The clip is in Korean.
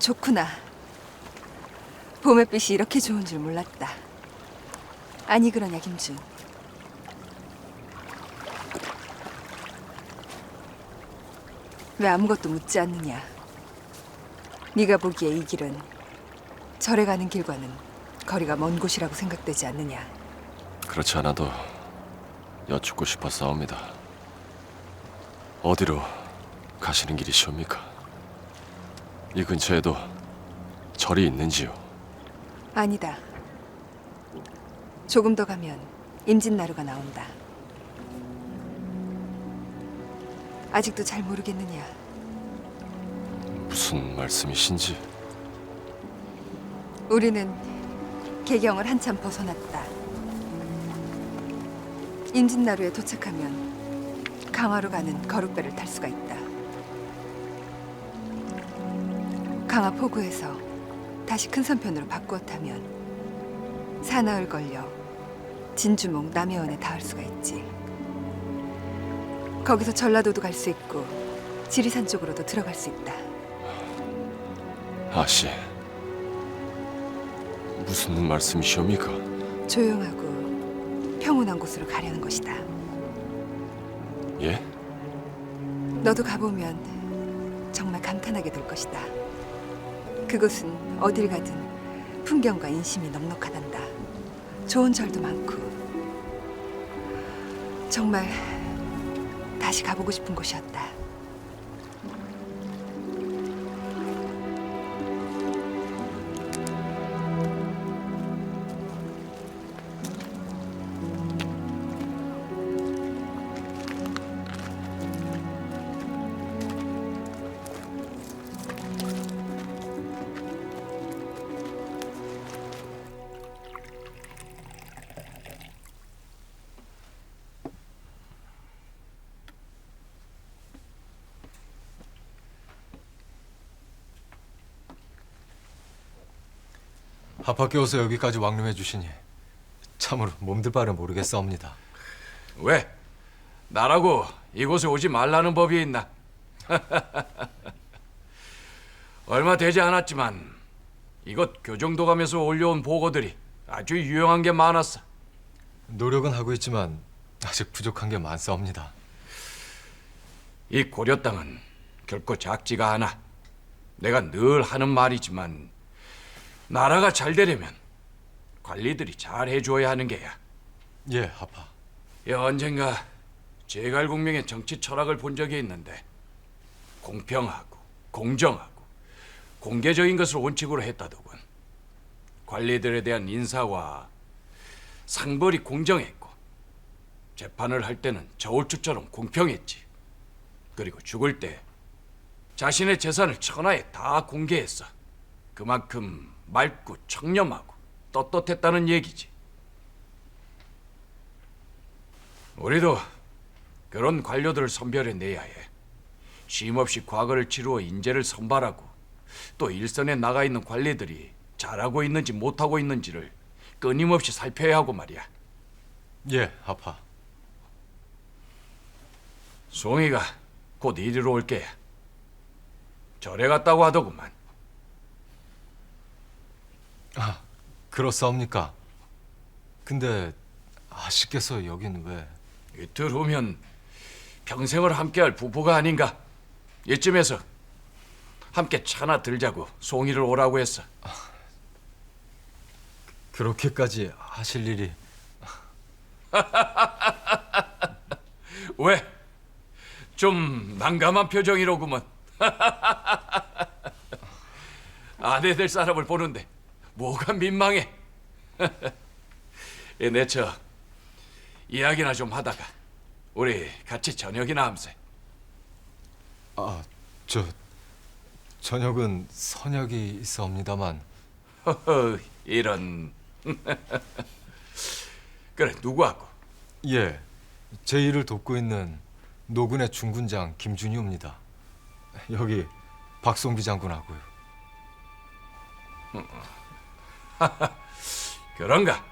좋구나. 봄햇빛이 이렇게 좋은 줄 몰랐다. 아니 그러냐 김준. 왜 아무것도 묻지 않느냐? 네가 보기에 이 길은 절에 가는 길과는 거리가 먼 곳이라고 생각되지 않느냐? 그렇지 않아도 여쭙고 싶어 싸웁니다. 어디로 가시는 길이시옵니까? 이 근처에도 절이 있는지요? 아니다. 조금 더 가면 임진나루가 나온다. 아직도 잘 모르겠느냐? 무슨 말씀이신지 우리는 개경을 한참 벗어났다. 임진나루에 도착하면 강화로 가는 거룩배를 탈 수가 있다. 강화 포구에서 다시 큰 선편으로 바꾸어 타면 사나흘 걸려 진주목 남해원에 닿을 수가 있지. 거기서 전라도도 갈 수 있고 지리산 쪽으로도 들어갈 수 있다. 아씨 무슨 말씀이시옵니까? 조용하고 평온한 곳으로 가려는 것이다. 예? 너도 가보면 정말 감탄하게 될 것이다. 그곳은 어딜 가든 풍경과 인심이 넉넉하단다. 좋은 절도 많고 정말 다시 가보고 싶은 곳이었다. 오서 여기까지 왕림해 주시니 참으로 몸들 바를 모르겠사옵니다. 왜? 나라고 이곳에 오지 말라는 법이 있나? 얼마 되지 않았지만 이곳 교정도감에서 올려온 보고들이 아주 유용한 게 많았어. 노력은 하고 있지만 아직 부족한 게 많사옵니다. 이 고려 땅은 결코 작지가 않아. 내가 늘 하는 말이지만 나라가 잘 되려면 관리들이 잘 해줘야 하는 게야. 예, 하파. 예, 언젠가 제갈공명의 정치 철학을 본 적이 있는데 공평하고 공정하고 공개적인 것을 원칙으로 했다더군. 관리들에 대한 인사와 상벌이 공정했고 재판을 할 때는 저울추처럼 공평했지. 그리고 죽을 때 자신의 재산을 천하에 다 공개했어. 그만큼 맑고 청렴하고 떳떳했다는 얘기지. 우리도 그런 관료들을 선별해 내야 해. 쉼 없이 과거를 치루어 인재를 선발하고 또 일선에 나가 있는 관리들이 잘하고 있는지 못하고 있는지를 끊임없이 살펴야 하고 말이야. 예, 하파. 송이가 곧 이리로 올 게야. 절에 갔다고 하더구만. 아, 그렇사옵니까? 근데 아씨께서 여긴 왜? 이틀 후면 평생을 함께할 부부가 아닌가. 이쯤에서 함께 차나 들자고 송이를 오라고 했어. 그렇게까지 하실 일이 왜? 좀 난감한 표정이로구먼. 아내 될 사람을 보는데 뭐가 민망해? 예, 내처 이야기나 좀 하다가 우리 같이 저녁이나 함세. 아, 저 저녁은 선약이 있사옵니다만 허허, 이런. 그래 누구하고? 예, 제 일을 돕고 있는 노군의 중군장 김준희입니다. 여기 박송비 장군하고요. 그런가?